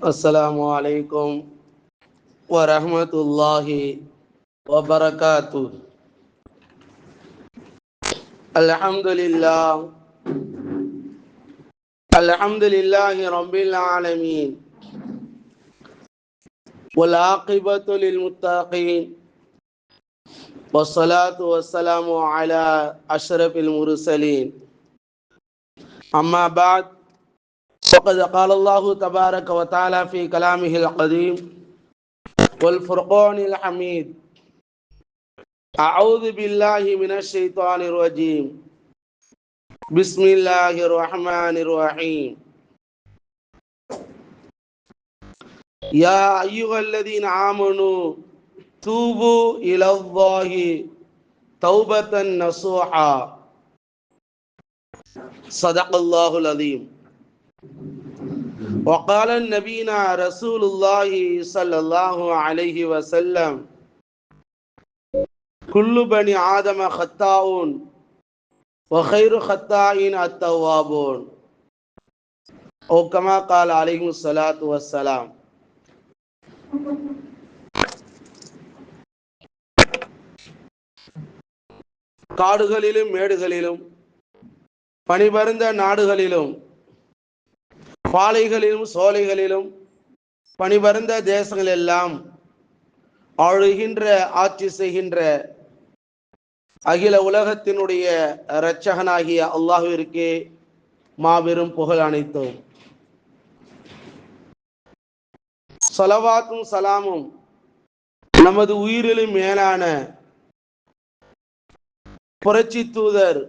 السلام عليكم ورحمة الله وبركاته. الحمد لله. الحمد لله رب العالمين. والعاقبة للمتقين. والصلاة والسلام على أشرف المرسلين. أما بعد فقد قال الله تبارك وتعالى في كلامه القديم والفرقان الحميد. أعوذ بالله من الشيطان الرجيم. بسم الله الرحمن الرحيم. يا أيها الذين آمنوا توبوا إلى الله توبة نصوحا. صدق الله العظيم. وقال النبينا رسول الله صلى الله عليه وسلم كل بني آدم خطاؤون وخير خطائين التوابون أو كما قال عليه الصلاة والسلام காடுகளிலும் மேடுகளிலும் பனிபருந்த நாடுகளிலும் பாலைகளிலும் சோலைகளிலும் பணிபரந்த தேசங்கள் எல்லாம் ஆளுகின்ற ஆட்சி செய்கின்ற அகில உலகத்தினுடைய இரட்சகனாகிய அல்லாஹுவிற்கே மாபெரும் புகழ் அனைத்தும். சலவாத்தும் சலாமும் நமது உயிரிலும் மேலான புரட்சி தூதர்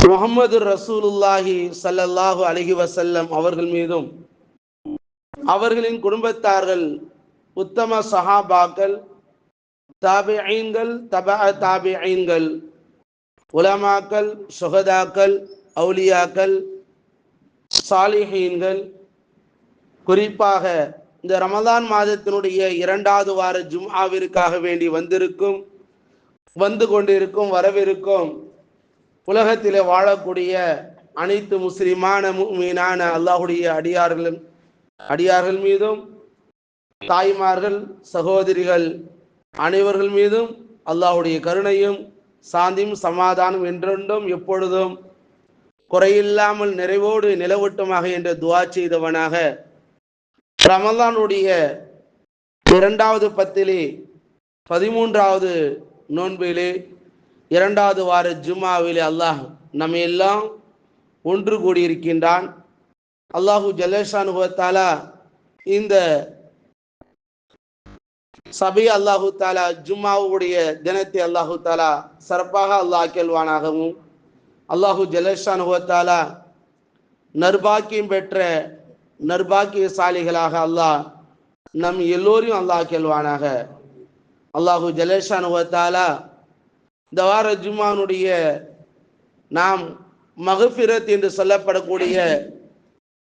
முகமது ரசூலுல்லாஹி சல்லல்லாஹு அலஹி வசல்லம் அவர்கள் மீதும் அவர்களின் குடும்பத்தார்கள் உத்தம சஹாபாக்கள் தாபிஐன்கள் தப தாபிஐன்கள் உலமாக்கள் சுகதாக்கள் அவுலியாக்கள் சாலிஹீன்கள். குறிப்பாக இந்த ரமதான் மாதத்தினுடைய இரண்டாவது வார ஜும்ஆவிற்காக வேண்டி வந்திருக்கும் வந்து கொண்டிருக்கும் வரவிருக்கும் உலகத்திலே வாழக்கூடிய அனைத்து முஸ்லிமான மீனான அல்லாஹுடைய அடியார்களும் அடியார்கள் மீதும் தாய்மார்கள் சகோதரிகள் அனைவர்கள் மீதும் அல்லாஹுடைய கருணையும் சாந்தியும் சமாதானம் என்றென்றும் எப்பொழுதும் குறையில்லாமல் நிறைவோடு நிலவட்டுமாக என்று துவா செய்தவனாக. ரமலானுடைய இரண்டாவது பத்திலே பதிமூன்றாவது நோன்பிலே இரண்டாவது வார ஜும்மாவில் அல்லாஹ் நம்ம எல்லாம் ஒன்று கூடியிருக்கின்றான். அல்லாஹூ ஜலேஷானுபவத்தாலா இந்த சபை அல்லாஹு தாலா ஜும்மாவுடைய தினத்தை அல்லாஹு தாலா சிறப்பாக அல்லாஹ் கேள்வானாகவும் அல்லாஹு ஜலேஷானுபவத்தாலா நர்பாக்கியம் பெற்ற நர்பாக்கியசாலிகளாக அல்லாஹ் நம் எல்லோரையும் அல்லாஹ் கேள்வானாக அல்லாஹு ஜலேஷானுபவத்தாலா இந்த வார ஜும்மானுடைய நாம் மகபிரத் என்று சொல்லப்படக்கூடிய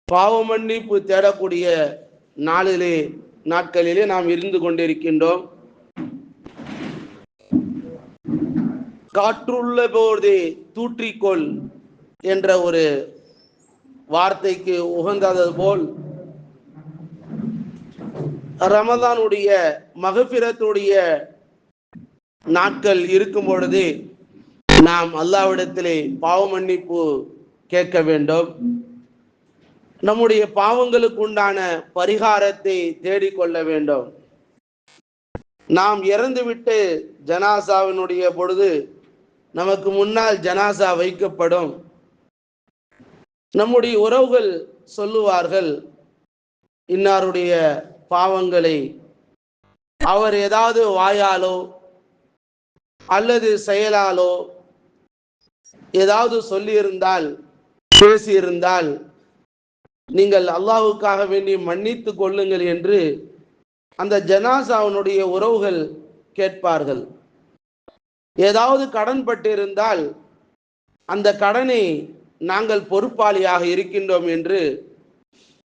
பாவ மன்னிப்பு தேடக்கூடிய நாளிலே நாட்களிலே நாம் இருந்து கொண்டிருக்கின்றோம். காற்றுள்ள போதே தூற்றிக்கொள் என்ற ஒரு வார்த்தைக்கு உகந்தது போல் ரமதானுடைய மகபிரத்துடைய நாட்கள் இருக்கும் பொழுது நாம் அல்லாவிடத்திலே பாவ மன்னிப்பு கேட்க வேண்டும். நம்முடைய பாவங்களுக்கு உண்டான பரிகாரத்தை தேடிக்கொள்ள வேண்டும். நாம் இறந்துவிட்டு ஜனாசாவினுடைய பொழுது நமக்கு முன்னால் ஜனாசா வைக்கப்படும். நம்முடைய உறவுகள் சொல்லுவார்கள் இன்னாருடைய பாவங்களை அவர் ஏதாவது வாயாலோ அல்லது செயலாலோ ஏதாவது சொல்லியிருந்தால் பேசியிருந்தால் நீங்கள் அல்லாஹுக்காக வேண்டி மன்னித்து கொள்ளுங்கள் என்று அந்த ஜனாசாவினுடைய உறவுகள் கேட்பார்கள். ஏதாவது கடன் பட்டிருந்தால் அந்த கடனை நாங்கள் பொறுப்பாளியாக இருக்கின்றோம் என்று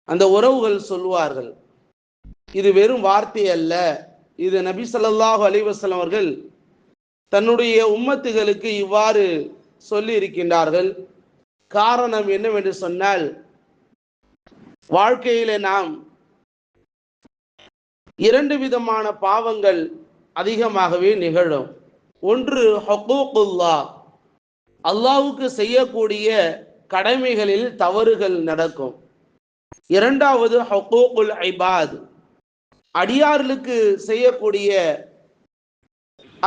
அந்த உறவுகள் சொல்லுவார்கள். இது வெறும் வார்த்தை அல்ல. இது நபி சொல்லாஹு அலைஹி அவர்கள் தன்னுடைய உம்மத்துகளுக்கு இவ்வாறு சொல்லி இருக்கின்றார்கள் காரணம் என்னவென்று சொன்னால் வாழ்க்கையில நாம் இரண்டு விதமான பாவங்கள் அதிகமாகவே நிகழும். ஒன்று ஹக்கூக்குல்லா அல்லாவுக்கு செய்யக்கூடிய கடமைகளில் தவறுகள் நடக்கும். இரண்டாவது ஹக்கூக்குல் ஐபாத் அடியார்களுக்கு செய்யக்கூடிய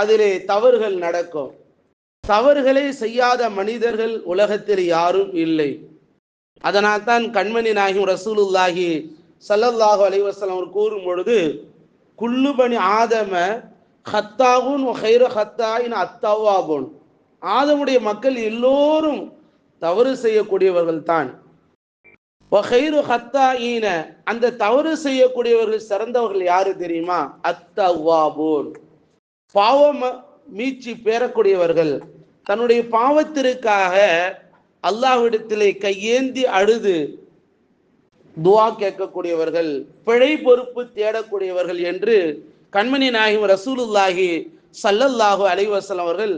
அதிலே தவறுகள் நடக்கும். தவறுகளை செய்யாத மனிதர்கள் உலகத்தில் யாரும் இல்லை. அதனால் தான் கண்மணி நாயகம் ரசூலுல்லாஹி சல்லல்லாஹு அலைவசலம் அவர் கூறும் பொழுது குள்ளுபணி ஆதம ஹத்தாகுன் ஹைர ஹத்தாயின் அத்தாவாகும் ஆதமுடைய மக்கள் எல்லோரும் தவறு செய்யக்கூடியவர்கள் தான். ஹத்தா ஈன அந்த தவறு செய்யக்கூடியவர்கள் சிறந்தவர்கள் யாரு தெரியுமா? அத்தவாபூன். பாவம் மீட்சி பெறக்கூடியவர்கள் தன்னுடைய பாவத்திற்காக அல்லாஹ்விடத்திலே கையேந்தி அழுது துவா கேட்கக்கூடியவர்கள் பிழை பொறுப்பு தேடக்கூடியவர்கள் என்று கண்மணி நாயகம் ரசூலுல்லாஹி சல்லல்லாஹு அலைவாசல் அவர்கள்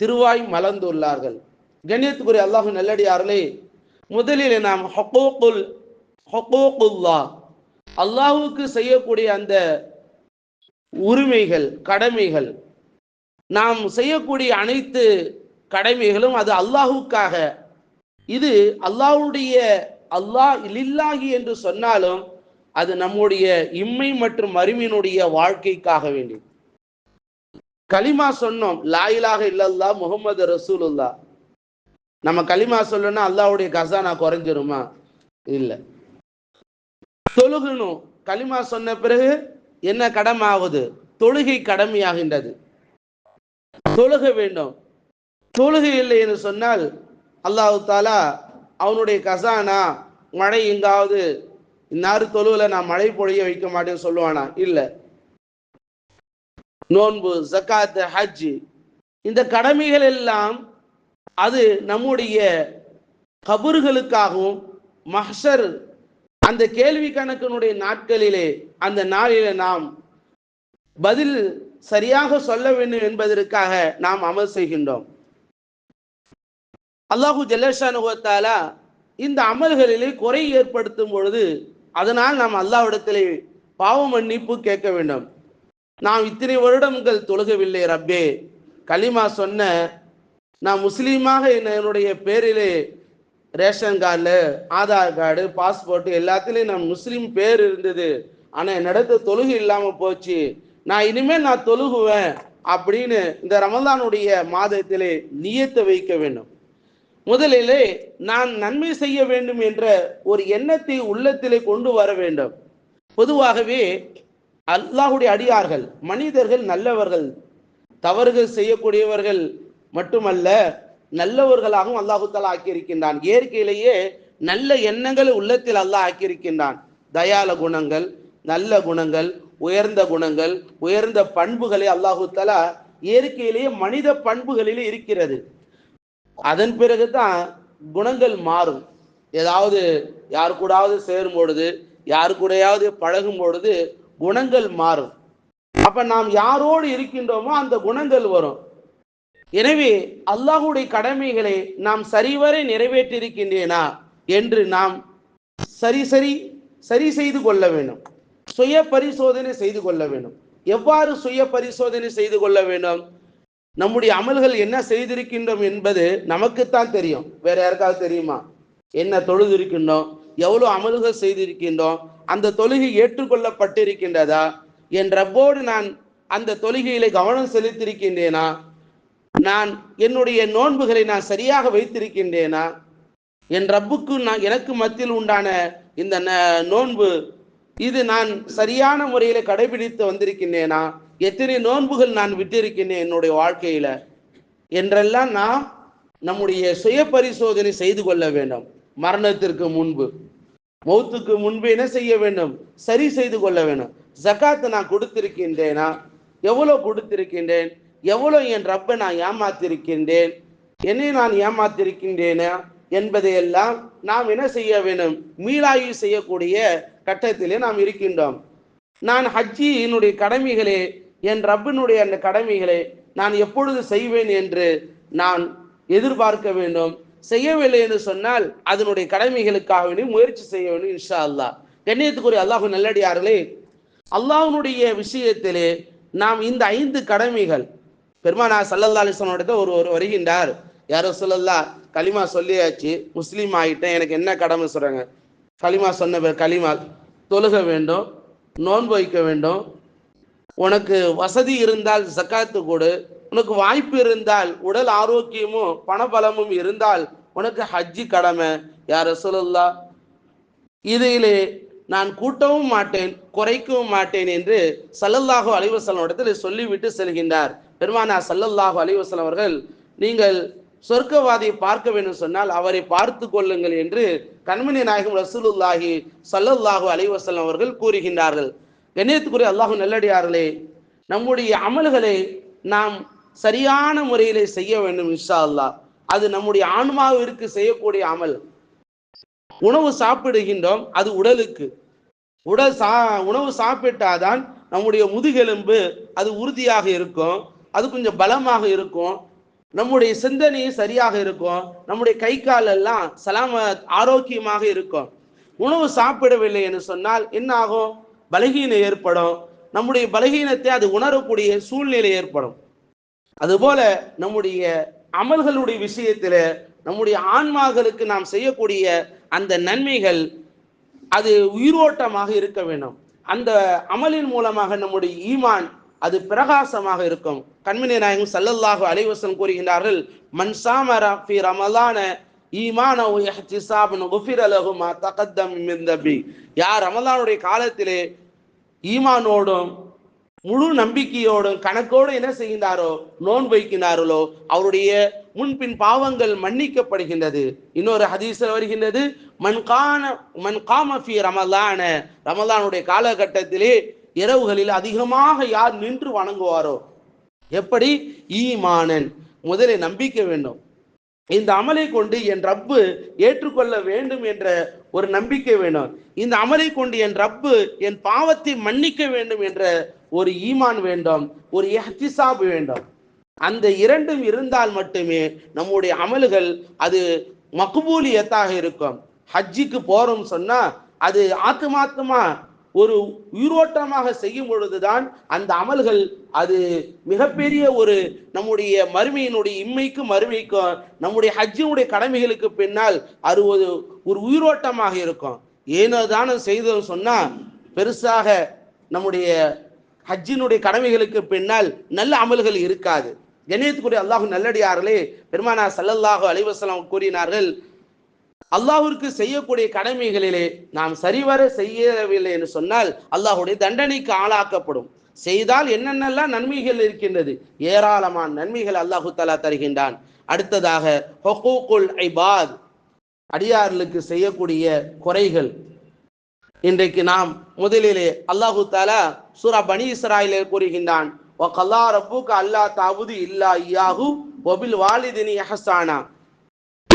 திருவாய் மலர்ந்துள்ளார்கள். கண்ணியத்துக்குரிய அல்லாஹு நல்லடியார்களே முதலில் நாம் ஹொக்கோக்குல் ஹொக்கோக்குல்லா அல்லாஹுக்கு செய்யக்கூடிய அந்த உரிமைகள் கடமைகள். நாம் செய்யக்கூடிய அனைத்து கடமைகளும் அது அல்லாஹுக்காக. இது அல்லாஹுடைய அல்லாஹ் இல்லாகி என்று சொன்னாலும் அது நம்முடைய இம்மை மற்றும் அருமையினுடைய வாழ்க்கைக்காக வேண்டி. களிமா சொன்னோம் லாயிலாக இல்லல்லா முகமது ரசூலுல்லா நம்ம களிமா சொல்லணும்னா அல்லாவுடைய கசானா குறைஞ்சிருமா? இல்லை. தொழுகணும். களிமா சொன்ன பிறகு என்ன கடமை தொழுகை கடமையாகின்றது. தொழுக வேண்டும். தொழுகை இல்லை என்று சொன்னால் அல்லாஹு தாலா அவனுடைய கசானா மழை எங்காவது இன்னாறு தொழுவில் நான் மழை பொழிய வைக்க மாட்டேன்னு சொல்லுவானா? இல்லை. நோன்பு ஜக்காத்து ஹஜ் இந்த கடமைகள் எல்லாம் அது நம்முடைய கபர்களுக்காகவும் மஹர் அந்த கேள்வி கணக்கினுடைய நாட்களிலே அந்த நாளிலே நாம் பதில் சரியாக சொல்ல வேண்டும் என்பதற்காக நாம் அமல் செய்கின்றோம். அல்லாஹு ஜல்லஷானுகத்தாலா இந்த அமல்களிலே குறை ஏற்படுத்தும் பொழுது அதனால் நாம் அல்லாவிடத்திலே பாவ மன்னிப்பு கேட்க வேண்டும். நாம் இத்தனை வருடங்கள் தொழுகவில்லை ரப்பே. கலிமா சொன்ன நான் முஸ்லீமாக என்னுடைய பேரிலே ration card Aadhaar card passport எல்லாத்துலேயும் நான் முஸ்லீம் பேர் இருந்தது. ஆனால் என்னிடத்து தொழுகு இல்லாமல் போச்சு. நான் இனிமேல் நான் தொழுகுவேன் அப்படின்னு இந்த ரமதானுடைய மாதத்திலே நியத்தை வைக்க வேண்டும். முதலிலே நான் நன்மை செய்ய வேண்டும் என்ற ஒரு எண்ணத்தை உள்ளத்திலே கொண்டு வர வேண்டும். பொதுவாகவே அல்லாஹுடைய அடியார்கள் மனிதர்கள் நல்லவர்கள் தவறுகள் செய்யக்கூடியவர்கள் மட்டுமல்ல நல்லவர்களாகவும் அல்லாஹு தாலா ஆக்கியிருக்கின்றான். இயற்கையிலேயே நல்ல எண்ணங்கள் உள்ளத்தில் அல்லாஹ் ஆக்கியிருக்கின்றான். தயால குணங்கள் நல்ல குணங்கள் உயர்ந்த குணங்கள் உயர்ந்த பண்புகளை அல்லாஹு தாலா இயற்கையிலேயே மனித பண்புகளிலே இருக்கிறது. அதன் பிறகுதான் குணங்கள் மாறும். ஏதாவது யார் கூடாவது சேரும் பொழுது யார் கூடயாவது பழகும் பொழுது குணங்கள் மாறும். அப்ப நாம் யாரோடு இருக்கின்றோமோ அந்த குணங்கள் வரும். எனவே அல்லாஹுடைய கடமைகளை நாம் சரிவரை நிறைவேற்றிருக்கின்றேனா என்று நாம் சரி சரி சரி செய்து கொள்ள வேண்டும். சுய பரிசோதனை செய்து கொள்ள வேண்டும். எவ்வாறு சுய பரிசோதனை செய்து கொள்ள வேண்டும்? நம்முடைய அமல்கள் என்ன செய்திருக்கின்றோம் என்பது நமக்குத்தான் தெரியும். வேற யாருக்காவது தெரியுமா? என்ன தொழுது இருக்கின்றோம் எவ்வளோ அமல்கள் செய்திருக்கின்றோம்? அந்த தொழுகை ஏற்றுக்கொள்ளப்பட்டிருக்கின்றதா? என் ரப்போடு நான் அந்த தொழுகையில கவனம் செலுத்தியிருக்கின்றேனா? நான் என்னுடைய நோன்புகளை நான் சரியாக வைத்திருக்கின்றேனா? என் ரப்புக்கு நான் எனக்கு மத்தியில் உண்டான இந்த நோன்பு இது நான் சரியான முறையில கடைபிடித்து வந்திருக்கின்றேனா? எத்தனை நோன்புகள் நான் விட்டிருக்கின்றேன் என்னுடைய வாழ்க்கையில? என்றெல்லாம் நான் நம்முடைய சுய பரிசோதனை செய்து கொள்ள வேண்டும். மரணத்திற்கு முன்பு. மௌத்துக்கு முன்பு என்ன செய்ய வேண்டும்? சரி செய்து கொள்ள வேண்டும். ஜக்காத்து நான் கொடுத்திருக்கின்றேனா? எவ்வளோ கொடுத்திருக்கின்றேன்? எவ்வளோ என் ரப்பை நான் ஏமாத்திருக்கின்றேன்? என்னை நான் ஏமாத்திருக்கின்றேனா? என்பதையெல்லாம் நாம் என்ன செய்ய வேண்டும்? மீளாய்வு செய்யக்கூடிய கட்டத்திலே நாம் இருக்கின்றோம். நான் ஹஜ்ஜியினுடைய கடமைகளே என் ரப்பினுடைய அந்த கடமைகளை நான் எப்பொழுது செய்வேன் என்று நான் எதிர்பார்க்க வேண்டும். செய்யவில்லை என்று சொன்னால் அதனுடைய கடமைகளுக்காக வேண்டி முயற்சி செய்ய வேண்டும் இன்ஷா அல்லா கண்ணியத்துக்குரிய அல்லாஹு நல்லடியார்களே அல்லாஹனுடைய விஷயத்திலே நாம் இந்த ஐந்து கடமைகள் பெருமானா சல்லல்லா அலிஸ்வனோட ஒரு ஒரு வருகின்றார். யாரோ சொல்லல்லா களிமா சொல்லியாச்சு. முஸ்லீம் ஆகிட்டேன் எனக்கு என்ன கடமை? சொல்கிறாங்க களிமா சொன்ன பேர் களிமா தொழுக வேண்டும் நோன்பு வைக்க வேண்டும். உனக்கு வசதி இருந்தால் ஜக்காத்து கொடு. உனக்கு வாய்ப்பு இருந்தால் உடல் ஆரோக்கியமும் பணபலமும் இருந்தால் உனக்கு ஹஜ்ஜி கடமை. யார் சொல்லல்லா இதிலே நான் கூட்டவும் மாட்டேன் குறைக்கவும் மாட்டேன் என்று சல்லல்லாஹு அலைவசலம் இடத்தில் சொல்லிவிட்டு செல்கின்றார். பெருமானா சல்லல்லாஹு அலிவாசல் அவர்கள் நீங்கள் சொர்க்கவாதியை பார்க்க வேண்டும் சொன்னால் அவரை பார்த்து கொள்ளுங்கள் என்று கண்மணி நாயகம் ரசூலுல்லாஹி சல்லல்லாஹு அலைவசலம் அவர்கள் கூறுகின்றார்கள். கண்ணியத்துக்குரிய அல்லாஹு நல்லடியார்களே நம்முடைய அமல்களை நாம் சரியான முறையிலே செய்ய வேண்டும் இன்ஷா அல்லாஹ். அது நம்முடைய ஆன்மாவிற்கு செய்யக்கூடிய அமல். உணவு சாப்பிடுகின்றோம் அது உடலுக்கு. உடல் சா உணவு சாப்பிட்டாதான் நம்முடைய முதுகெலும்பு அது உறுதியாக இருக்கும். அது கொஞ்சம் பலமாக இருக்கும். நம்முடைய சிந்தனை சரியாக இருக்கும். நம்முடைய கை கால் எல்லாம் சலாம ஆரோக்கியமாக இருக்கும். உணவு சாப்பிடவில்லை என்று சொன்னால் என்ன ஆகும்? பலகீனம் ஏற்படும். நம்முடைய பலகீனத்தை அது உணரக்கூடிய சூழ்நிலை ஏற்படும். அதுபோல நம்முடைய அமல்களுடைய விஷயத்தில் நம்முடைய ஆன்மாக்களுக்கு நாம் செய்யக்கூடிய அந்த நன்மைகள் அது உயிரோட்டமாக இருக்க வேண்டும். அந்த அமலின் மூலமாக நம்முடைய ஈமான் அது பிரகாசமாக இருக்கும். கண்மணி நாயகம் சல்லல்லாஹு அலைவசம் கூறுகின்றார்கள் மன்சாமர ஃபி ரமலான ஈமான இஹ்திசாபன் குஃபிர லஹு தகத்தம் மின் யார் ரமலானுடைய காலத்திலே ஈமானோடும் முழு நம்பிக்கையோடும் கணக்கோடு என்ன செய்கின்றாரோ நோன் வைக்கின்றார்களோ அவருடைய முன்பின் பாவங்கள் மன்னிக்கப்படுகின்றது. இன்னொரு ஹதீஸில் வருகின்றது மன்கான மன்காமஃபி ரமலான. ரமலானுடைய காலகட்டத்திலே இரவுகளில் அதிகமாக யார் நின்று வணங்குவாரோ? எப்படி? ஈமானன். முதலில் நம்பிக்கை வேண்டும். இந்த அமலை கொண்டு என் ரப்பு ஏற்றுக்கொள்ள வேண்டும் என்ற ஒரு நம்பிக்கை வேண்டும் இந்த அமலை கொண்டு என் ரப்பு என் பாவத்தை மன்னிக்க வேண்டும் என்ற ஒரு ஈமான் வேண்டும். ஒரு எஹ்திசாப் வேண்டும். அந்த இரண்டும் இருந்தால் மட்டுமே நம்முடைய அமல்கள் அது மக்பூலியத்தாக இருக்கும். ஹஜ்ஜிக்கு போறோம் சொன்னா அது ஆத்துமாத்துமா ஒரு உயிரோட்டமாக செய்யும் பொழுதுதான் அந்த அமல்கள் அது மிகப்பெரிய ஒரு நம்முடைய மறுமையினுடைய இம்மைக்கும் மறுமைக்கும் நம்முடைய ஹஜ்ஜினுடைய கடமைகளுக்கு பின்னால் அது ஒரு ஒரு உயிரோட்டமாக இருக்கும். ஏனோ தானம் செய்தோம் சொன்னா பெருசாக நம்முடைய ஹஜ்ஜினுடைய கடமைகளுக்கு பின்னால் நல்ல அமல்கள் இருக்காது. கண்ணியத்துக்குரிய அல்லாஹு நல்லடியார்களே பெருமானா சல்லல்லாஹு அலைவசலம் கூறினார்கள் அல்லாஹிற்கு செய்யக்கூடிய கடமைகளிலே நாம் சரிவர செய்யவில்லை என்று சொன்னால் அல்லாஹுடைய தண்டனைக்கு ஆளாக்கப்படும். செய்தால் என்னென்னலாம் நன்மைகள் இருக்கின்றது? ஏராளமான நன்மைகள் அல்லாஹு தலா தருகின்றான். அடுத்ததாக ஹொகூக்குல் ஐபாத் அடியார்களுக்கு செய்யக்கூடிய குறைகள். இன்றைக்கு நாம் முதலிலே அல்லாஹு தாலா சூரா பனி இஸ்ராயிலே கூறுகின்றான் அல்லா ரப்புக்கு அல்லா தாவுது இல்லா இயாஹு ஒபில் வாலிதினி அஹசானா.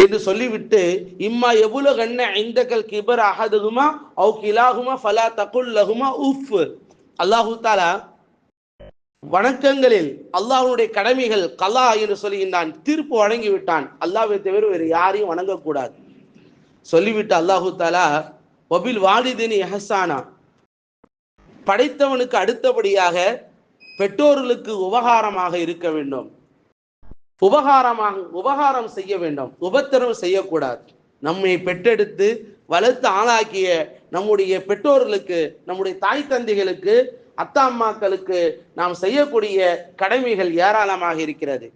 என்று சொல்லிவிட்டு இம்மா எவ்வளவு கண்ண ஐந்தகல் கிபர் அகதுகுமா அவு கிலாகுமா ஃபலா தகுல் லகுமா உஃப். அல்லாஹு தாலா வணக்கங்களில் அல்லாஹ்வுடைய கடமைகள் கலா என்று சொல்லுகின்றான் தீர்ப்பு வழங்கிவிட்டான். விட்டான் தவிர வேறு யாரையும் வணங்கக்கூடாது. சொல்லிவிட்டு அல்லாஹு தாலா ஒபில் வாலிதினி எஹசானா படைத்தவனுக்கு அடுத்தபடியாக பெற்றோர்களுக்கு உபகாரமாக இருக்க வேண்டும். உபகாரமாக உபகாரம் செய்ய வேண்டும். உபத்திரம் செய்யக்கூடாது. நம்மை பெற்றெடுத்து வளர்த்து ஆளாக்கிய நம்முடைய பெற்றோர்களுக்கு நம்முடைய தாய் தந்தைகளுக்கு அத்தா அம்மாக்களுக்கு நாம் செய்யக்கூடிய கடமைகள் ஏராளமாக இருக்கிறது.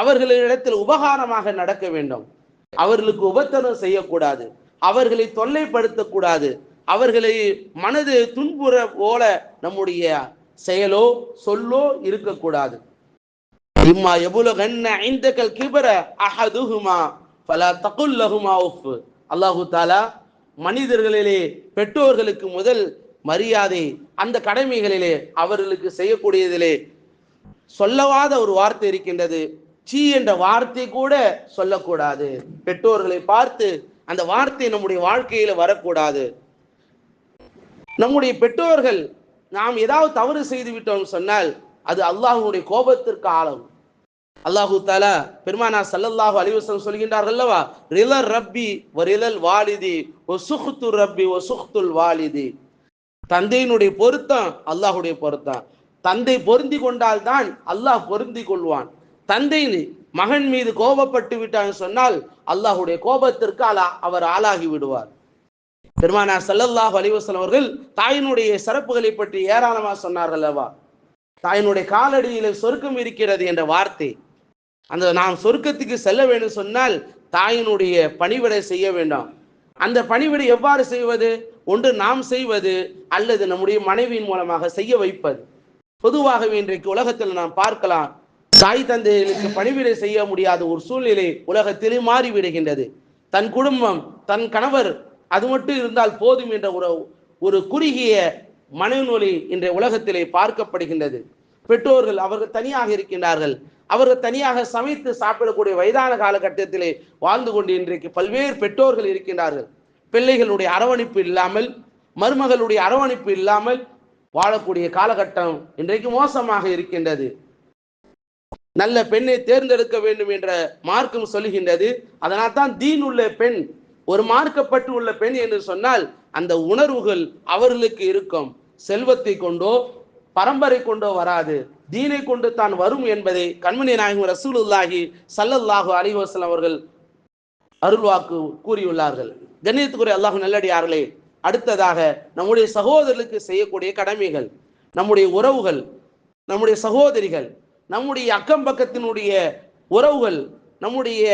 அவர்களிடத்தில் உபகாரமாக நடக்க வேண்டும். அவர்களுக்கு உபத்திரம் செய்யக்கூடாது. அவர்களை தொல்லைப்படுத்தக்கூடாது. அவர்களை மனது துன்புற போல நம்முடைய செயலோ சொல்லோ இருக்கக்கூடாது. இம்மா எபுலகன்ன ஐந்தகல் கிபர அஹதுஹுமா பல தகுல் லஹுமா உஃப். அல்லாஹு தாலா மனிதர்களிலே பெற்றோர்களுக்கு முதல் மரியாதை அந்த கடமைகளிலே அவர்களுக்கு செய்யக்கூடியதிலே. சொல்லவாத ஒரு வார்த்தை இருக்கின்றது. சீ என்ற வார்த்தை கூட சொல்லக்கூடாது. பெற்றோர்களை பார்த்து அந்த வார்த்தை நம்முடைய வாழ்க்கையில வரக்கூடாது. நம்முடைய பெற்றோர்கள் நாம் ஏதாவது தவறு செய்து விட்டோம் சொன்னால் அது அல்லாஹுடைய கோபத்திற்கு ஆளும் அல்லாஹு தாலா பெருமானா சல்லல்லாஹு அலிவசம் சொல்கின்றார்கள் அல்லவா? ரிலர் ரப்பி வரிலல் வாலிதி ஒ சுஹ்து ரப்பி ஒ சுஹ்துல் வாலிதி. தந்தையினுடைய பொருத்தம் அல்லாஹுடைய பொருத்தம். தந்தை பொருந்தி கொண்டால் தான் அல்லாஹ் பொருந்தி கொள்வான். தந்தை மகன் மீது கோபப்பட்டு விட்டான் சொன்னால் அல்லாஹுடைய கோபத்திற்கு அலா அவர் ஆளாகி விடுவார். பெருமானா சல்லல்லாஹ் அலிவசன் அவர்கள் தாயினுடைய சிறப்புகளை பற்றி ஏராளமா சொன்னார்கள் அல்லவா? தாயினுடைய காலடியில சொர்க்கம் இருக்கிறது என்ற வார்த்தை. அந்த நாம் சொர்க்கத்துக்கு செல்ல வேண்டும் சொன்னால் தாயினுடைய பணிவிடை செய்ய வேண்டாம். அந்த பணிவிடை எவ்வாறு செய்வது? ஒன்று நாம் செய்வது அல்லது நம்முடைய மனைவியின் மூலமாக செய்ய வைப்பது. பொதுவாகவே இன்றைக்கு உலகத்தில் நாம் பார்க்கலாம் தாய் தந்தைகளுக்கு பணிவிடை செய்ய முடியாத ஒரு சூழ்நிலை உலகத்திலே மாறிவிடுகின்றது. தன் குடும்பம் தன் கணவர் அது மட்டும் இருந்தால் போதும் என்ற ஒரு ஒரு குறுகிய மனநொலி இன்றைய உலகத்திலே பார்க்கப்படுகின்றது. பெற்றோர்கள் அவர்கள் தனியாக இருக்கின்றார்கள். அவர்கள் தனியாக சமைத்து சாப்பிடக்கூடிய வயதான காலகட்டத்திலே வாழ்ந்து கொண்டு இன்றைக்கு பல்வேறு பெற்றோர்கள் இருக்கின்றார்கள். பிள்ளைகளுடைய அரவணைப்பு இல்லாமல் மருமகளுடைய அரவணைப்பு இல்லாமல் வாழக்கூடிய காலகட்டம் இன்றைக்கு மோசமாக இருக்கின்றது. நல்ல பெண்ணை தேர்ந்தெடுக்க வேண்டும் என்ற மார்க்கம் சொல்லுகின்றது அதனால் தான் தீன் உள்ள பெண் ஒரு மார்க்கப்பட்டு உள்ள பெண் என்று சொன்னால் அந்த உணர்வுகள் அவர்களுக்கு இருக்கும். செல்வத்தை கொண்டோ பரம்பரை கொண்டோ வராது. தீனை கொண்டு தான் வரும் என்பதை கண்மணி நாயகம் ரசூலுல்லாஹி சல்லல்லாஹு அலிவாசல் அவர்கள் அருள்வாக்கு கூறியுள்ளார்கள். கண்ணியத்துக்குரிய அல்லாஹு நல்லடியார்களே அடுத்ததாக நம்முடைய சகோதரர்களுக்கு செய்யக்கூடிய கடமைகள் நம்முடைய உறவுகள் நம்முடைய சகோதரிகள் நம்முடைய அக்கம் பக்கத்தினுடைய உறவுகள் நம்முடைய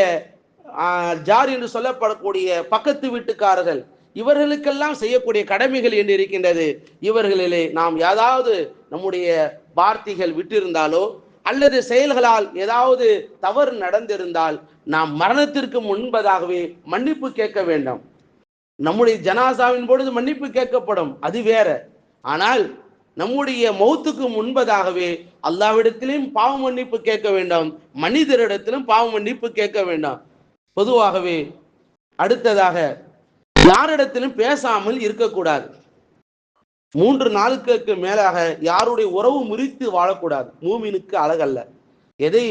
ஜார் என்று சொல்லப்படக்கூடிய பக்கத்து வீட்டுக்காரர்கள் இவர்களுக்கெல்லாம் செய்யக்கூடிய கடமைகள் என்று இருக்கின்றது. இவர்களிலே நாம் ஏதாவது நம்முடைய வார்த்தைகள் விட்டிருந்தாலோ அல்லது செயல்களால் ஏதாவது தவறு நடந்திருந்தால் நாம் மரணத்திற்கு முன்பதாகவே மன்னிப்பு கேட்க வேண்டும். நம்முடைய ஜனாசாவின் பொழுது மன்னிப்பு கேட்கப்படும் அது வேற. ஆனால் நம்முடைய மௌத்துக்கு முன்பதாகவே அல்லாவிடத்திலும் பாவ மன்னிப்பு கேட்க வேண்டும் மனிதரிடத்திலும் பாவ மன்னிப்பு கேட்க வேண்டும். பொதுவாகவே அடுத்ததாக யாரிடத்திலும் பேசாமல் இருக்கக்கூடாது. மூன்று நாளுக்கு மேலாக யாருடைய உறவு முறித்து வாழக்கூடாது. மூமினுக்கு அழகல்ல. எதை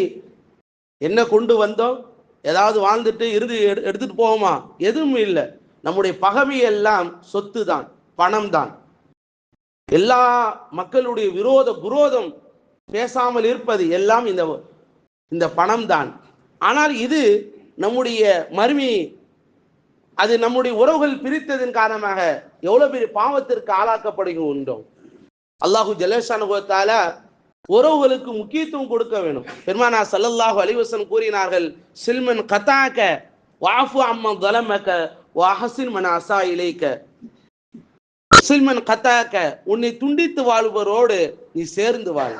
என்ன கொண்டு வந்தோம்? ஏதாவது வாழ்ந்துட்டு இறுதி எடுத்துட்டு போவோமா? எதுவும் இல்லை. நம்முடைய பகமை எல்லாம் சொத்து தான் பணம் தான் எல்லா மக்களுடைய விரோத புரோதம் பேசாமல் இருப்பது எல்லாம் இந்த இந்த பணம் தான் ஆனால் இது நம்முடைய மருமையை அது நம்முடைய உறவுகள் பிரித்ததன் காரணமாக எவ்வளவு பெரிய பாவத்திற்கு ஆளாக்கப்படுகின்றோம் அல்லாஹு ஜலேஷானுகத்தால உறவுகளுக்கு முக்கியத்துவம் கொடுக்க வேணும். பெருமானா சல்லல்லாஹு அலிவசன் கூறினார்கள் சில்மன் கத்தாக்க வாஃபு அம்மா தலமக்க வாஹசின் மன அசா இலைக்க. சில்மன் கத்தாக்க உன்னை துண்டித்து வாழ்வரோடு நீ சேர்ந்து வாழ்.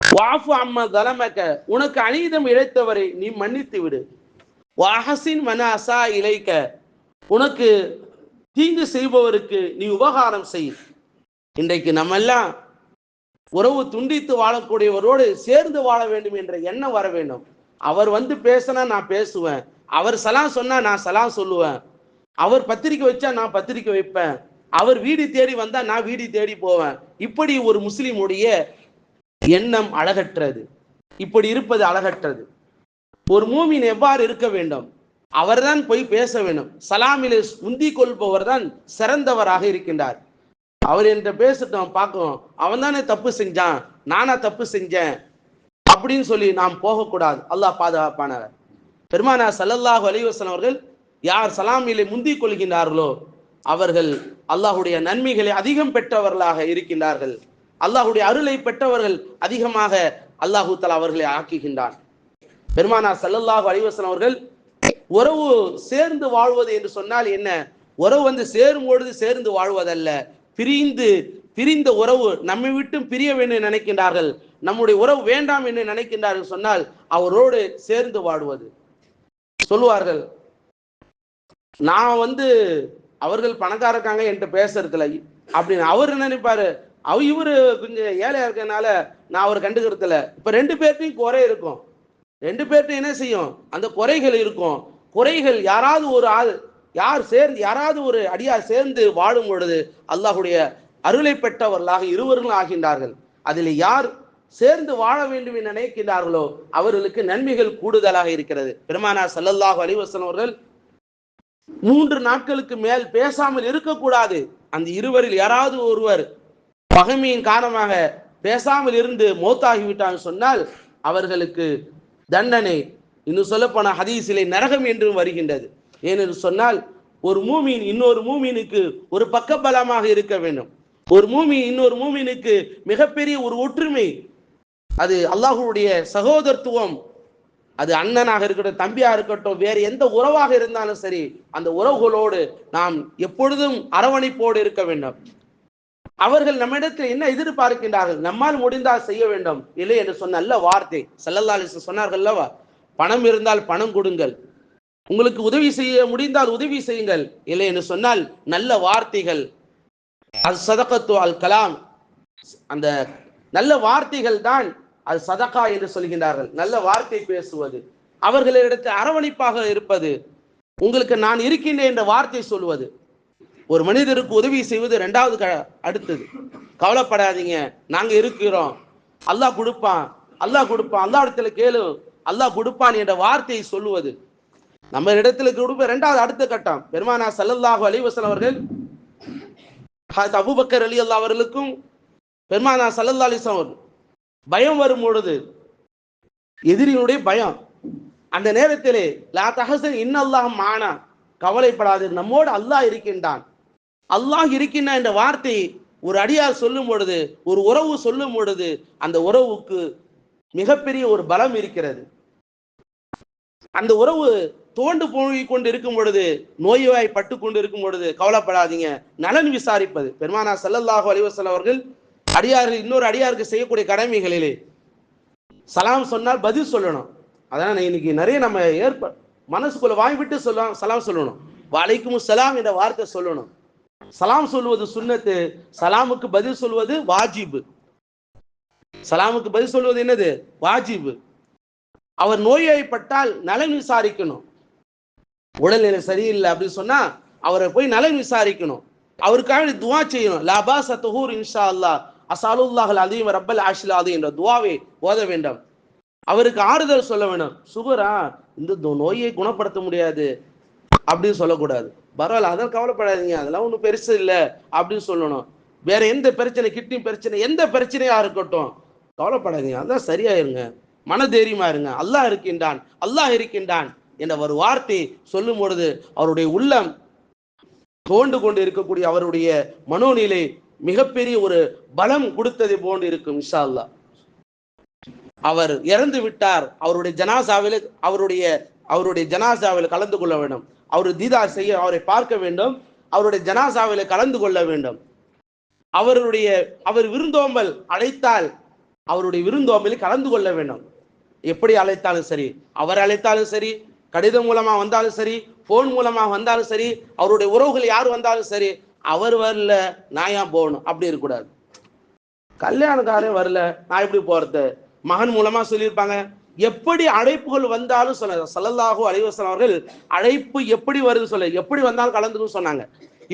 வாஃபு அம்மா தலமக்க உனக்கு அநீதம் இழைத்தவரை நீ மன்னித்து விடு. வாஹசின் மன அசா இலைக்க உனக்கு தீங்கு செய்பவருக்கு நீ உபகாரம் செய். இன்றைக்கு நம்ம எல்லாம் உறவு துண்டித்து வாழக்கூடியவரோடு சேர்ந்து வாழ வேண்டும் என்ற எண்ணம் வர வேண்டும். அவர் வந்து பேசினா நான் பேசுவேன். அவர் சலாம் சொன்னா நான் சலாம் சொல்லுவேன். அவர் பத்திரிக்கை வச்சா நான் பத்திரிக்கை வைப்பேன். அவர் வீடு தேடி வந்தா நான் வீடு தேடி போவேன். இப்படி ஒரு முஸ்லிமுடைய எண்ணம் அழகற்றது. இப்படி இருப்பது அழகற்றது. ஒரு மூமின் எவ்வாறு இருக்க வேண்டும்? அவர்தான் போய் பேச வேண்டும். சலாமிலே உந்தி கொள்பவர் தான் சிறந்தவராக இருக்கின்றார். அவர் என்ற பேசட்டும் பார்க்கணும் அவன் தானே தப்பு செஞ்சான். நானா தப்பு செஞ்சேன். அப்படின்னு சொல்லி நாம் போகக்கூடாது. அல்லாஹ் பாதுகாப்பானவர் பெருமானா சல்லல்லாஹு அலிவசன் அவர்கள் யார் சலாமிலே முந்தி கொள்கின்றார்களோ அவர்கள் அல்லாஹுடைய நன்மைகளை அதிகம் பெற்றவர்களாக இருக்கின்றார்கள். அல்லாஹுடைய அருளை பெற்றவர்கள் அதிகமாக அல்லாஹூ தலா அவர்களை ஆக்குகின்றான். பெருமானார் சல்லல்லாஹு அலிவசன் அவர்கள் உறவு சேர்ந்து வாழ்வது என்று சொன்னால் என்ன? உறவு வந்து சேரும் பொழுது சேர்ந்து வாழ்வதல்ல. பிரிந்து பிரிந்த உறவு நம்மை விட்டும் பிரிய வேண்டும் நினைக்கின்றார்கள். நம்முடைய உறவு வேண்டாம் என்று நினைக்கின்றார்கள் சொன்னால் அவரோடு சேர்ந்து வாடுவது சொல்லுவார்கள் நான் வந்து அவர்கள் பணக்கார இருக்காங்க என்கிட்ட பேசுறதுல அப்படின்னு. அவர் நினைப்பாரு? அவ இவரு கொஞ்சம் ஏழையா இருக்கனால நான் அவர் கண்டுக்கிறதுல இப்ப ரெண்டு பேர்ட்டையும் குறை இருக்கும். ரெண்டு பேர்ட்டையும் என்ன செய்யும்? அந்த குறைகள் இருக்கும். குறைகள் யாராவது ஒரு ஆள் யார் சேர்ந்து யாராவது ஒரு அடியார் சேர்ந்து வாழும் பொழுது அல்லாஹுடைய அருளை பெற்றவர்களாக இருவர்களும் ஆகின்றார்கள். அதில் யார் சேர்ந்து வாழ வேண்டும் என்று நினைக்கின்றார்களோ அவர்களுக்கு நன்மைகள் கூடுதலாக இருக்கிறது. பெருமானா சல்லல்லாஹு அலிவசன் அவர்கள் மூன்று நாட்களுக்கு மேல் பேசாமல் இருக்கக்கூடாது. அந்த இருவரில் யாராவது ஒருவர் பகைமையின் காரணமாக பேசாமல் இருந்து மௌத்தாகிவிட்டாங்க சொன்னால் அவர்களுக்கு தண்டனை. இன்னும் சொல்லப்போன ஹதீஸிலே நரகம் என்றும் வருகின்றது. ஏனென்று சொன்னால் ஒரு மூமின் இன்னொரு மூமினுக்கு ஒரு பக்க பலமாக இருக்க வேண்டும். ஒரு மூமி இன்னொரு மூமினுக்கு மிகப்பெரிய ஒரு ஒற்றுமை. அது அல்லாஹுடைய சகோதரத்துவம். அது அண்ணனாக இருக்கட்டும் தம்பியாக இருக்கட்டும் வேறு எந்த உறவாக இருந்தாலும் சரி அந்த உறவுகளோடு நாம் எப்பொழுதும் அரவணைப்போடு இருக்க வேண்டும். அவர்கள் நம்மிடத்தில் என்ன எதிர்பார்க்கின்றார்கள்? நம்மால் முடிந்தால் செய்ய வேண்டும். இல்லை என்று சொன்ன நல்ல வார்த்தை. செல்லல்லாலிசன் சொன்னார்கள் சொன்னார்கள்லவா பணம் இருந்தால் பணம் கொடுங்கள். உங்களுக்கு உதவி செய்ய முடிந்தால் உதவி செய்யுங்கள். இல்லை என்று சொன்னால் நல்ல வார்த்தைகள். அது சதகத்து அல் கலாம். அந்த நல்ல வார்த்தைகள் தான் அது சதகா என்று சொல்கின்றார்கள். நல்ல வார்த்தை பேசுவது. அவர்களிடத்தில் அரவணைப்பாக இருப்பது. உங்களுக்கு நான் இருக்கின்றேன் என்ற வார்த்தை சொல்வது. ஒரு மனிதருக்கு உதவி செய்வது ரெண்டாவது க அடுத்தது. கவலைப்படாதீங்க. நாங்க இருக்கிறோம். அல்லாஹ் கொடுப்பான். அல்லாஹ் கொடுப்பான். அல்லா இடத்துல கேளு. அல்லாஹ் கொடுப்பான் என்ற வார்த்தையை சொல்லுவது. நம்ம இடத்துல கொடுப்ப ரெண்டாவது அடுத்த கட்டம். பெருமானா சல்லல்லாஹு அலிவசன் அவர்கள் அபுபக்கர் அலி அல்லா அவர்களுக்கும் பெருமானா சல்லல்லா அலிஸ்லாம் அவர்கள் பயம் வரும் பொழுது எதிரியினுடைய பயம். அந்த நேரத்திலே லா தஹசன் இன்னல்லாஹ் மானா கவலைப்படாது நம்மோடு அல்லாஹ் இருக்கின்றான். அல்லாஹ் இருக்கின்றான் என்ற வார்த்தை ஒரு அடியார் சொல்லும் பொழுது ஒரு உறவு சொல்லும் பொழுது அந்த உறவுக்கு மிகப்பெரிய ஒரு பலம் இருக்கிறது. அந்த உறவு தோண்டு போய் கொண்டு இருக்கும் பொழுது நோய்வாய் பட்டு கொண்டு இருக்கும் பொழுது கவலைப்படாதீங்க. நலன் விசாரிப்பது. பெருமானா சல்லல்லாஹு அலிவசல் அவர்கள் அடியார்கள் இன்னொரு அடியாருக்கு செய்யக்கூடிய கடமைகளிலே சலாம் சொன்னால் பதில் சொல்லணும். அதான் இன்னைக்கு நிறைய நம்ம ஏற்ப மனசுக்குள்ள வாய் விட்டு சலாம் சொல்லணும். வலைக்கும் சலாம் என்ற வார்த்தை சொல்லணும். சலாம் சொல்வது சுண்ணத்து சலாமுக்கு பதில் சொல்வது வாஜிபு. சலாமுக்கு பதில் சொல்வது என்னது? வாஜிபு. அவர் நோய்வாய்ப்பட்டால் நலன் விசாரிக்கணும். உடல்நிலை சரியில்லை அப்படின்னு சொன்னா அவரை போய் நலன் விசாரிக்கணும். அவருக்காக துவா செய்யணும். லாபா சத்துஹூர் இன்ஷா அல்லா அசாலுல்லாஹல் அதையும் ரப்பல் ஆஷில் அது என்ற துவாவை ஓத வேண்டும். அவருக்கு ஆறுதல் சொல்ல வேண்டும் சுகரா இந்த நோயை குணப்படுத்த முடியாது அப்படின்னு சொல்லக்கூடாது. பரவாயில்ல அதெல்லாம் கவலைப்படாதீங்க. அதெல்லாம் ஒன்றும் பெருசு இல்லை அப்படின்னு சொல்லணும். வேற எந்த பிரச்சனை கிட்னி பிரச்சனை எந்த பிரச்சனையா இருக்கட்டும். கவலைப்படாதீங்க. அதான் சரியாயிருங்க. மனதைரியமா இருங்க. அல்லாஹ் இருக்கின்றான். அல்லாஹ் இருக்கின்றான் என்ற ஒரு வார்த்தை சொல்லும் பொழுது அவருடைய உள்ளம் தோண்டு கொண்டு இருக்கக்கூடிய அவருடைய மனோநிலை மிகப்பெரிய ஒரு பலம் கொடுத்ததை போன்று இருக்கும் இன்ஷா அல்லா அவர் இறந்து விட்டார். அவருடைய ஜனாசாவில் அவருடைய அவருடைய ஜனாசாவில் கலந்து கொள்ள வேண்டும். அவர் தீதார் செய்ய அவரை பார்க்க வேண்டும். அவருடைய ஜனாசாவில் கலந்து கொள்ள வேண்டும். அவருடைய அவர் விருந்தோம்பல் அழைத்தால் அவருடைய விருந்தோம்பலில் கலந்து கொள்ள வேண்டும். எப்படி அழைத்தாலும் சரி அவர் அழைத்தாலும் சரி கடிதம் மூலமா வந்தாலும் சரி போன் மூலமா வந்தாலும் சரி அவருடைய உறவுகள் யார் வந்தாலும் சரி அவர் வரல நான் ஏன் போகணும்? அப்படி இருக்கக்கூடாது. கல்யாணக்காரே வரல நான் எப்படி போறது? மகன் மூலமா சொல்லியிருப்பாங்க எப்படி அழைப்புகள் வந்தாலும் சொல்ல சல்லல்லாஹு அலைவசன் அவர்கள் அழைப்பு எப்படி வருது சொல்ல எப்படி வந்தாலும் கலந்துக்கும் சொன்னாங்க.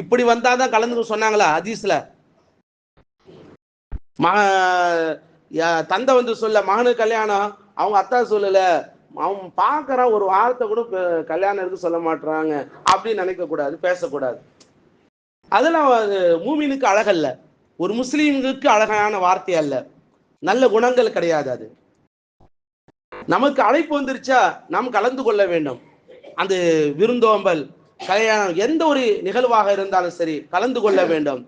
இப்படி வந்தாதான் கலந்துக்கும் சொன்னாங்களா அதீஸ்ல மக தந்தை வந்து சொல்ல மகனுக்கு கல்யாணம். அவங்க அத்தா சொல்லல. அவன் பார்க்குற ஒரு வார்த்தை கூட கல்யாணம் இருக்கு சொல்ல மாட்டுறாங்க அப்படின்னு நினைக்க கூடாது பேசக்கூடாது. அதெல்லாம் மூமினுக்கு அழகல்ல. ஒரு முஸ்லீமுக்கு அழகான வார்த்தை அல்ல. நல்ல குணங்கள் கிடையாது அது. நமக்கு அழைப்பு வந்துருச்சா நாம் கலந்து கொள்ள வேண்டும். அந்த விருந்தோம்பல் கல்யாணம் எந்த ஒரு நிகழ்வாக இருந்தாலும் சரி கலந்து கொள்ள வேண்டும்.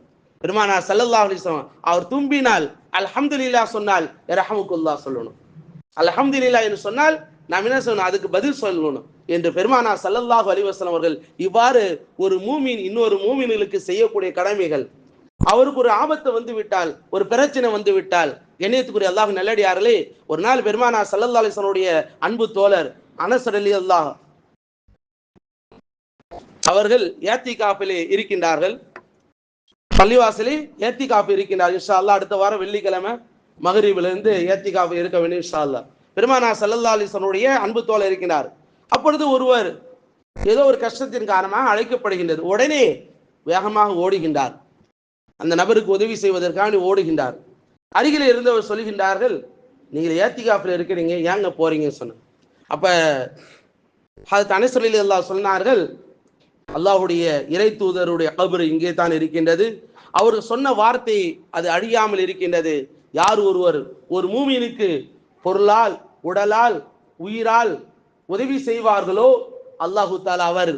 பெருமானா சல்லல்லா அலிஸ்லாம் அவர் தும்பினால் அல்ஹம்துலில்லா சொன்னால் ரஹமுக்குல்லா சொல்லணும். அல்ஹம்துலில்லா என்று சொன்னால் நாம் என்ன சொல்லணும்? அதுக்கு பதில் சொல்லணும். என்று பெருமானா சல்லல்லாஹு அலிவாஸ்லாம் அவர்கள் இவ்வாறு ஒரு மூமின் இன்னொரு மூமின்களுக்கு செய்யக்கூடிய கடமைகள் அவருக்கு ஒரு ஆபத்து வந்து விட்டால் ஒரு பிரச்சனை வந்து விட்டால் கண்ணியத்துக்குரிய அல்லாஹ் நல்லடியார்களே ஒரு நாள் பெருமானா சல்லல்லா அலிசனுடைய அன்பு தோழர் அனசர் அலி அல்லாஹ் அவர்கள் ஏத்தி காப்பிலே இருக்கின்றார்கள். பள்ளிவாசலில் ஏத்தி காப்பு இருக்கின்றார். இன்ஷா அல்லா அடுத்த வாரம் வெள்ளிக்கிழமை மகரீபிலிருந்து ஏத்தி காப்பு இருக்க வேண்டும் இன்ஷா அல்லா பெருமானா சல்லல்லா அலிசனுடைய அன்பு தோழர் இருக்கின்றார். அப்பொழுது ஒருவர் ஏதோ ஒரு கஷ்டத்தின் காரணமாக அழைக்கப்படுகின்றது. உடனே வேகமாக ஓடுகின்றார். அந்த நபருக்கு உதவி செய்வதற்காக ஓடுகின்றார். அருகில் இருந்தவர் சொல்லுகின்றார்கள் நீங்கள் ஏத்திகாப்பில் இருக்கிறீங்க ஏங்க போறீங்கன்னு சொன்ன அப்ப அது தனசொலில் எல்லாம் சொன்னார்கள் அல்லாஹுடைய இறை தூதருடைய கபர் இங்கே தான் இருக்கின்றது. அவர் சொன்ன வார்த்தை அது அழியாமல் இருக்கின்றது. யார் ஒருவர் ஒரு மூமினுக்கு பொருளால் உடலால் உயிரால் உதவி செய்வார்களோ அல்லாஹு தாலா அவர்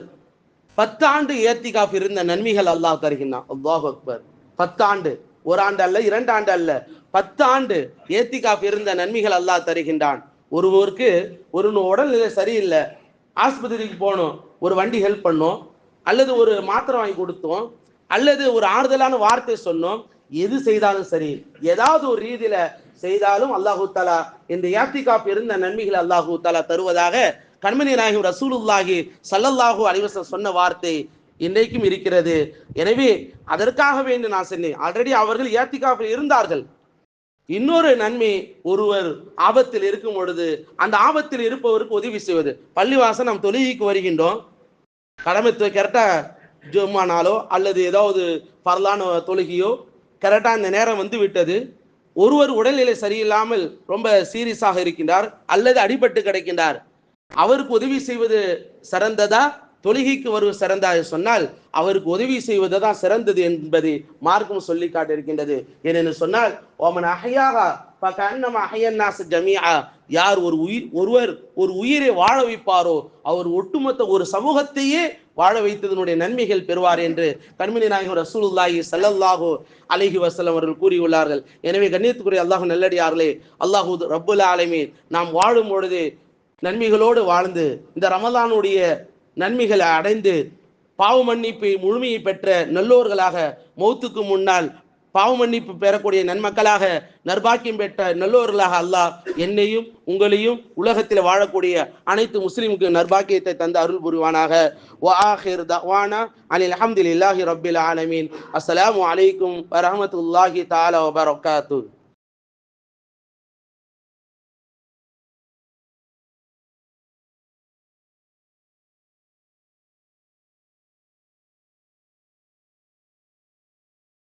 பத்தாண்டு ஏத்திகாப் இருந்த நன்மைகள் அல்லாஹ் தருகின்றான். அல்லாஹ் அக்பர். பத்தாண்டு. ஒரு ஆண்டு அல்ல இரண்டு ஆண்டு அல்ல. பத்தாண்டு ஏத்திகாப் இருந்த நன்மைகள் அல்லாஹ் தருகின்றான். ஒருவருக்கு ஒரு உடல்நிலை சரியில்லை. ஆஸ்பத்திரிக்கு போகணும் ஒரு வண்டி ஹெல்ப் பண்ணோம். அல்லது ஒரு மாத்திரை வாங்கி கொடுத்தோம். அல்லது ஒரு ஆறுதலான வார்த்தை சொன்னோம். எது செய்தாலும் சரி. ஏதாவது ஒரு ரீதியில செய்தாலும் அல்லாஹூ தாலா இந்த ஏத்திகாப் இருந்த நன்மைகள் அல்லாஹூ தாலா தருவதாக கண்மணி நாயகம் ரசூலுல்லாஹி சல்லல்லாஹு அலிவசம் சொன்ன வார்த்தை இன்றைக்கும் இருக்கிறது. எனவே அதற்காக வேண்டி நான் சொன்னேன். ஆல்ரெடி அவர்கள் ஏத்திகாப்பில் இருந்தார்கள். இன்னொரு நன்மை ஒருவர் ஆபத்தில் இருக்கும் பொழுது அந்த ஆபத்தில் இருப்பவருக்கு உதவி செய்வது. பள்ளிவாசல் நாம் தொழுகைக்கு வருகின்றோம். கடமைத்துவ கரெக்டா ஜோமானாலோ அல்லது ஏதாவது பரலான தொழுகையோ கரெக்டா அந்த நேரம் வந்து விட்டது. ஒருவர் உடல்நிலை சரியில்லாமல் ரொம்ப சீரியஸாக இருக்கின்றார் அல்லது அடிபட்டு கிடைக்கின்றார். அவருக்கு உதவி செய்வது சிறந்ததா? தொழுகைக்கு வருவது சிறந்தாக சொன்னால் அவருக்கு உதவி செய்வது தான் சிறந்தது என்பது மார்க்கம் சொல்லி காட்டிருக்கின்றது ஏனென்று சொன்னால் ஓமன் அகையாக பக்கன்னம ஜமியா யார் ஒரு உயிர் ஒருவர் ஒரு உயிரை வாழ வைப்பாரோ அவர் ஒட்டுமொத்த ஒரு சமூகத்தையே வாழ வைத்ததனுடைய நன்மைகள் பெறுவார் என்று கண்மணி நாயகம் ரசூலுல்லாஹி சல்லல்லாஹு அலஹி வசலம் அவர்கள் கூறியுள்ளார்கள். எனவே கண்ணியத்துக்குரிய அல்லாஹு நல்லடியார்களே அல்லாஹூ ரப்புல் ஆலமீன் நாம் வாழும் பொழுது நன்மைகளோடு வாழ்ந்து இந்த ரமலானுடைய நன்மைகளை அடைந்து பாவ மன்னிப்பை முழுமையை பெற்ற நல்லோர்களாக மௌத்துக்கு முன்னால் பாவ மன்னிப்பு பெறக்கூடிய நன்மக்களாக நர்பாக்கியம் பெற்ற நல்லோர்களாக அல்லாஹ் என்னையும் உங்களையும் உலகத்தில் வாழக்கூடிய அனைத்து முஸ்லிமுக்கு நர்பாக்கியத்தை தந்து அருள் புரிவானாக. தவானா அனில் அஹமதுல்லாஹி ரபில் ஆலமீன். அஸ்லாம் வலைக்கும் வரமத்துல்லாஹி தாலா வபரகாத்து